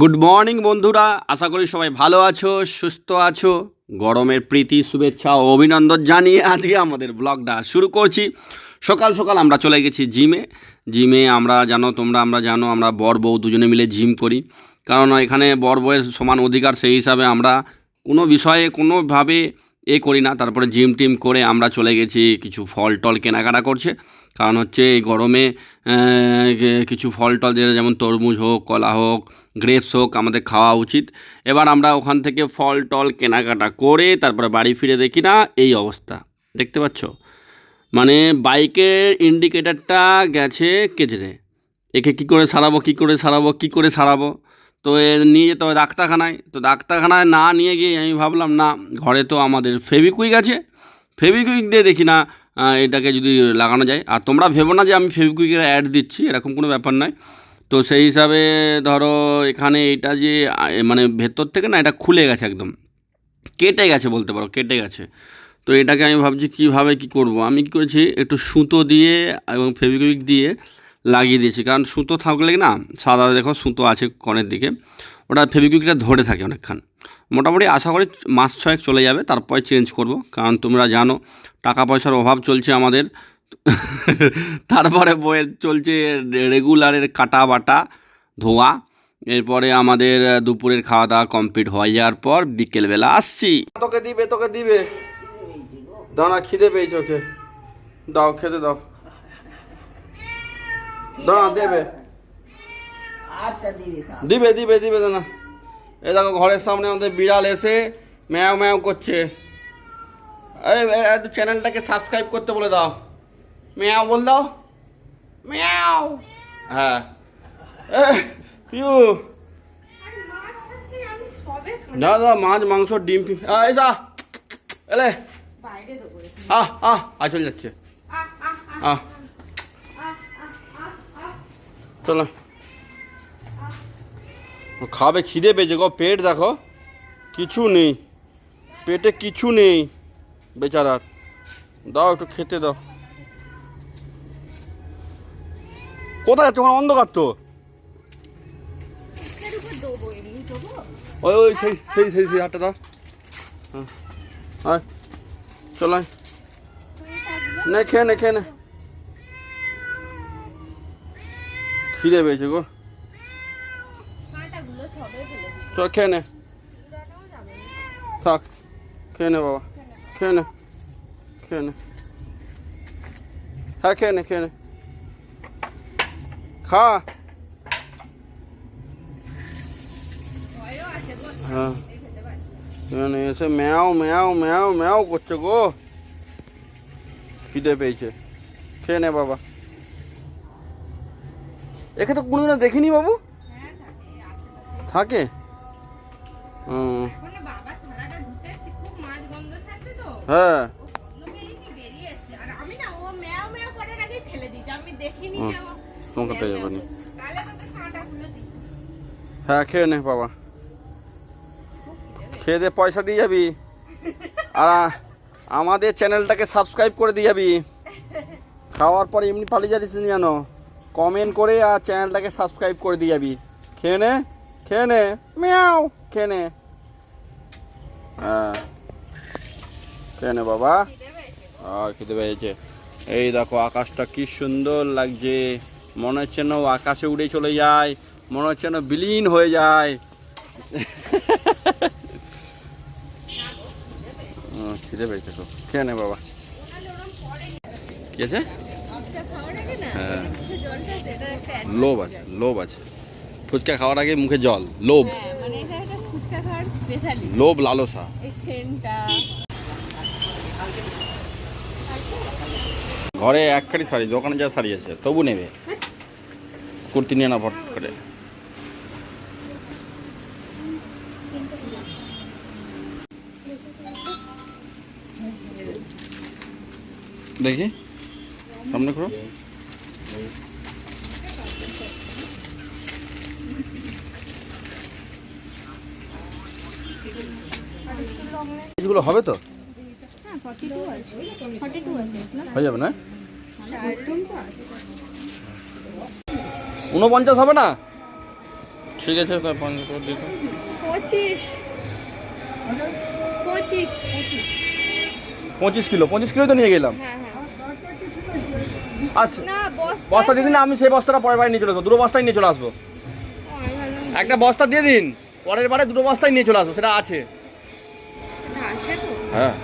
Good morning বন্ধুরা। আশা করি সবাই ভালো আছো, সুস্থ আছো। গরমের প্রীতি, শুভেচ্ছা ও অভিনন্দন জানিয়ে আজকে আমাদের ব্লগটা শুরু করছি। সকাল সকাল আমরা চলে গেছি জিমে। জিমে আমরা জানো, তোমরা আমরা জানো, আমরা বর বউ দুজনে মিলে জিম করি। কারণ এখানে বর বউয়ের সমান অধিকার, সেই হিসাবে আমরা কোনো বিষয়ে কোনোভাবে এ করি না। তারপরে জিম টিম করে আমরা চলে গেছি, কিছু ফল টল কেনাকাটা করছে। কারণ হচ্ছে এই গরমে কিছু ফল টল যেমন তরমুজ হোক, কলা হোক গ্রেপস হোক আমাদের খাওয়া উচিত। এবার আমরা ওখান থেকে ফল টল কেনাকাটা করে তারপরে বাড়ি ফিরে দেখি, না, এই অবস্থা। দেখতে পাচ্ছ? মানে বাইকের ইন্ডিকেটারটা গেছে কেচড়ে একে কী করে সারাবো, কী করে সারাবো, কী করে সারাবো? তো এ, নিয়ে যেতে হবে ডাক্তারখানায়। তো ডাক্তারখানায় না নিয়ে গিয়ে আমি ভাবলাম, না, ঘরে তো আমাদের ফেভিকুইক আছে। ফেভিকুইক দিয়ে দেখি, না এটাকে যদি লাগানো যায়। আর তোমরা ভেবো না যে আমি ফেভিকুইকের অ্যাড দিচ্ছি, এরকম কোনো ব্যাপার নয়। তো সেই হিসাবে ধরো এখানে এটা যে মানে ভেতর থেকে না এটা খুলে গেছে একদম। কেটে গেছে বলতে পারো, কেটে গেছে। তো এটাকে আমি ভাবছি কীভাবে কি করব? আমি কী করেছি, একটু সুতো দিয়ে এবং ফেভিকুইক দিয়ে লাগিয়ে দিয়েছি। কারণ সুতো থাকলে না, সাদা দেখো সুতো আছে কনের দিকে। ওটা ফেভিকুইকটা ধরে থাকে অনেকক্ষণ। মোটামুটি আশা করি মাস ছয়েক চলে যাবে তারপরে চেঞ্জ করব। কারণ তোমরা জানো টাকা পয়সার অভাব চলছে আমাদের। তারপরে বইয়ের চলছে রেগুলারের কাটা বাটা ধোয়া। এরপরে আমাদের দুপুরের খাওয়া দাওয়া কমপ্লিট হয়ে যাওয়ার পর বিকেলবেলা আসছি। তোকে দিবে তোকে দিবে। দাঁড়া খিদে পেয়েছে ওকে। দাও খেতে দাও। দাঁড়া দেবে। আচ্ছা দিবে দিবে দিবে না। এই দেখো ঘরের সামনে আমাদের বিড়াল এসে ম্যাও ম্যাও করছে। একটু চ্যানেলটাকে সাবস্ক্রাইব করতে বলে দাও। ম্যাও বল দাও। ম্যাও। হ্যাঁ। এ, পিউ। না দা মাছ মাংস ডিম ফিম। এই যা। এলে। আহ আহ আ চলে যাচ্ছে। আহ চলো। খাবে খিদে পেয়েছে গো। পেট দেখো কিছু নেই। পেটে কিছু নেই বেচারার দাও একটু খেতে দাও। কোথায় যাচ্ছে ওখানে অন্ধকার তো। ওই ওই সেই সেই সেই সেই হাতটা দাও। হ্যাঁ আয় চল নে খেয়ে নে খেয়ে নে। খিদে পেয়েছে গো। চল খেয়ে নে। থাক, খেয়ে নে বাবা, খেয়ে নে খেয়ে নে। হ্যাঁ খেয়ে নে খেয়ে নে। খা। হ্যাঁ। এসে ম্যাও ম্যাও ম্যাও ম্যাও করছে গো। খিদে পেয়েছে। খেয়ে নে বাবা। একে তো কোনোদিনও দেখিনি বাবু। থাকে। হ্যাঁ। ম্যাও যাবে নি। হ্যাঁ খেয়ে নে বাবা। খেয়ে দে, পয়সা দিয়ে যাবি। আর আমাদের চ্যানেলটাকে সাবস্ক্রাইব করে দিয়ে যাবি। খাওয়ার পর এমনি পালিয়ে যাচ্ছিস জানো কমেন্ট করে আর চ্যানেলটাকে সাবস্ক্রাইব করে দিয়ে যাবি। খেয়ে নে। খেয়ে নে মিয়াও খেয়ে নে হ্যাঁ খেয়ে নে বাবা খেতে পেয়েছে। এই দেখো আকাশটা কি সুন্দর লাগছে। মনে হচ্ছে না আকাশে উড়ে চলে যায়। মনে হচ্ছে না বিলীন হয়ে যায়। খিদে পেয়েছে তো। খেয়ে নে? বাবা কি আছে? হ্যাঁ। লোভ আছে লোভ আছে। ফুচকা খাওয়ার আগে মুখে জল লোভ। হ্যাঁ মানে লোভ লালসা। ঘরে এক খাড়ি শাড়ি দোকানে যা শাড়ি আছে তবু নেবে। কুর্তি নিয়ে না ফট করে। দেখি। সামনে করো এগুলো হবে তো? হ্যাঁ হয়ে যাবে না উনপঞ্চাশ হবে না? ঠিক আছে পঁচিশ। কিলো পঁচিশ কিলো তো নিয়ে গেলাম। হ্যাঁ হ্যাঁ। আচ্ছা বস্তা বস্তা দিয়ে দিন আমি সেই বস্তাটা পরের বারে নিয়ে চলে আসব দুটো বস্তায় নিয়ে চলে আসব। একটা বস্তা দিয়ে দিন পরের বারে দুটো বস্তায় নিয়ে চলে আসব সেটা আছে। হ্যাঁ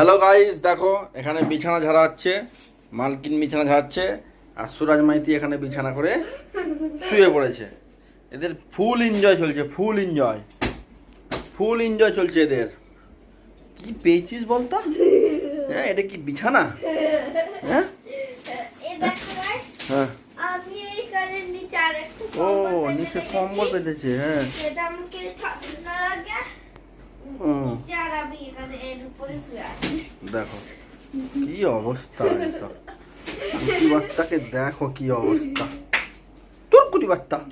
হ্যালো গাইস দেখো এখানে বিছানা ঝাড়া হচ্ছে মালকিন বিছানা ঝাড়ছে আর সুরাজ মাইতি এখানে বিছানা করে শুয়ে পড়েছে। এদের ফুল এনজয় চলছে ফুল এনজয় ফুল এনজয় চলছে এদের। কি পেয়েছিস বলতো? হ্যাঁ এটা কি বিছানা? হ্যাঁ? হ্যাঁ। ও নিচে কম্বল পেতেছে হ্যাঁ। দেখো কি অবস্থা কুটি বার্তাকে দেখো কি অবস্থা। তোর কুটি বাচ্চা